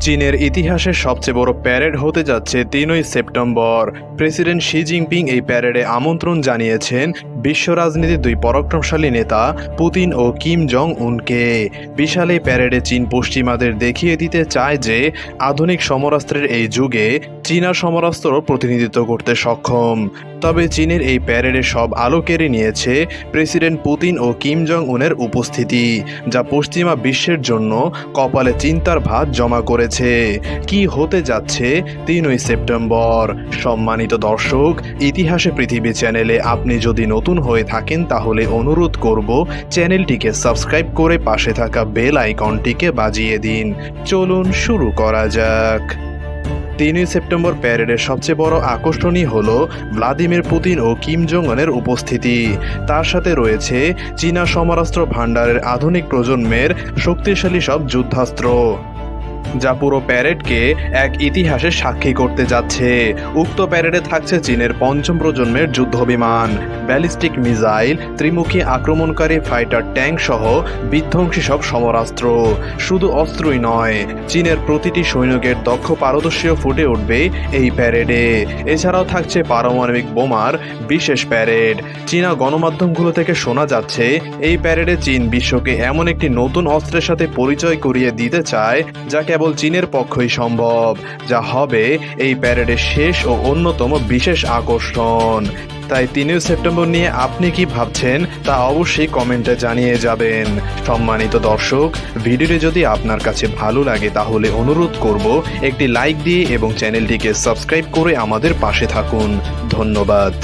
চীনের ইতিহাসের সবচেয়ে বড় প্যারেড হতে যাচ্ছে তিনই সেপ্টেম্বর। প্রেসিডেন্ট শি জিনপিং এই প্যারেডে আমন্ত্রণ জানিয়েছেন বিশ্ব রাজনীতির দুই পরাক্রমশালী নেতা, পুতিন ও কিম জং উনকে বিশাল এই প্যারেডে চীন পশ্চিমাদের দেখিয়ে দিতে চায় যে, আধুনিক সমরাস্ত্রের এই যুগে চীনা সমরাস্ত্র প্রতিনিধিত্ব করতে সক্ষম। তবে চীনের এই প্যারেডে সব আলো কেড়ে নিয়েছে প্রেসিডেন্ট পুতিন ও কিম জং উনের উপস্থিতি, যা পশ্চিমা বিশ্বের জন্য কপালে চিন্তার ভাত জমা করেছে। কি হতে যাচ্ছে তিনই সেপ্টেম্বর? সম্মানিত দর্শক, ইতিহাসে পৃথিবী চ্যানেলে আপনি যদি নতুন হয়ে থাকেন, তাহলে অনুরোধ করব চ্যানেলটিকে সাবস্ক্রাইব করে পাশে থাকা বেল আইকনটিকে বাজিয়ে দিন। চলুন শুরু করা যাক। তিনই সেপ্টেম্বর প্যারেডের সবচেয়ে বড় আকর্ষণই হল ভ্লাদিমির পুতিন ও কিম জং উনের উপস্থিতি। তার সাথে রয়েছে চীনা সমরাস্ত্র ভাণ্ডারের আধুনিক প্রজন্মের শক্তিশালী সব যুদ্ধাস্ত্র। যা পুরো প্যারেডকে এক ইতিহাসের সাক্ষী করতে যাচ্ছে। উক্ত প্যারেডে থাকছে চীনের পঞ্চম প্রজন্মের যুদ্ধ বিমান ব্যালিস্টিক মিসাইল, ত্রিমুখী আক্রমণকারী ফাইটার ট্যাঙ্ক সহ বিধ্বংসী সব সমরাস্ত্র। শুধু অস্ত্রই নয়, চীনের প্রতিটি সৈনিকের দক্ষ পারদর্শীও ফুটে উঠবে এই প্যারেডে। এছাড়াও থাকছে পারমাণবিক বোমার বিশেষ প্যারেড। চীনা গণমাধ্যমগুলো থেকে শোনা যাচ্ছে, এই প্যারেডে চীন বিশ্বকে এমন একটি নতুন অস্ত্রের সাথে পরিচয় করিয়ে দিতে চায়, যা কেবল চীনের পক্ষই সম্ভব, যা হবে এই প্যারেডের শেষ ও অন্যতম বিশেষ আকর্ষণ। তাই তিনই সেপ্টেম্বর নিয়ে আপনি কি ভাবছেন, তা অবশ্যই কমেন্টে জানিয়ে যাবেন। সম্মানিত দর্শক, ভিডিওটি যদি আপনার কাছে ভালো লাগে, তাহলে অনুরোধ করব একটি লাইক দিয়ে এবং চ্যানেলটিকে সাবস্ক্রাইব করে আমাদের পাশে থাকুন। ধন্যবাদ।